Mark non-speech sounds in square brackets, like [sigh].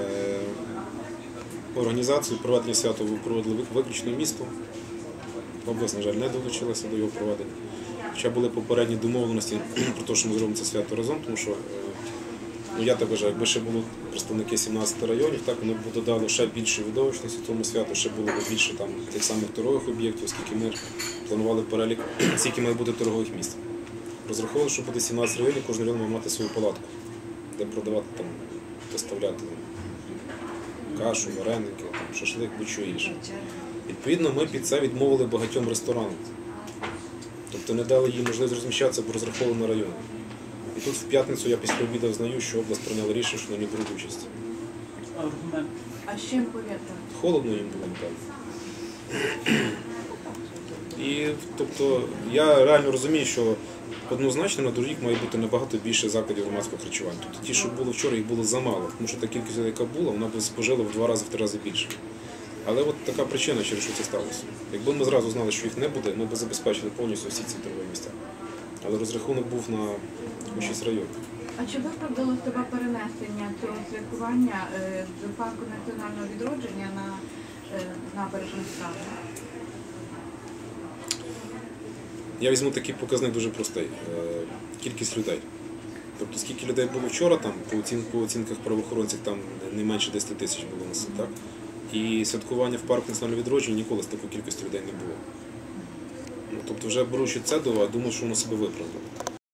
Е, Організацію проведення свята проводили виключно місто. Область, на жаль, не долучилася до його проведення. Хоча були попередні домовленості [clears throat] про те, що ми зробимо це свято разом, тому що е, ну, я так вважаю, якби ще було представники 17 районів, так воно б додало ще більше видовищності тому святу, ще було б більше там тих самих торгових об'єктів, оскільки ми планували перелік, [clears throat] скільки має бути торгових місць. Розраховували, що буде 17 районів, кожен район має мати свою палатку, де продавати там, доставляти кашу, вареники, там, шашлик, будь-що інше. Відповідно, ми під це відмовили багатьом ресторанам. Тобто не дали їм можливість розміщатися, бо розраховували на райони. І тут в п'ятницю я після обіду знаю, що область прийняла рішення, що вони не беруть участь. А з чим пов'язано? Холодно їм було, напевно. І тобто я реально розумію, що однозначно на доріг має бути набагато більше закладів громадського харчування. Тобто ті, що було вчора, їх було замало, тому що та кількість, яка була, вона б спожила в два рази, в три рази більше. Але от така причина, через що це сталося. Якби ми зразу знали, що їх не буде, ми б забезпечили повністю всі ці торгові місця. Але розрахунок був на 6 районів. А чи виправдало тебе перенесення цього святкування е, з парку національного відродження на е, набережну Страви? Я візьму такий показник дуже простий. Е, Кількість людей. Тобто скільки людей було вчора, там по, оцін, по оцінках правоохоронців там не менше 10 тисяч було нас, так? І святкування в парку національного відродження ніколи з такою кількістю людей не було. Ну, тобто, вже беручи це до думаю, що воно себе виправдало.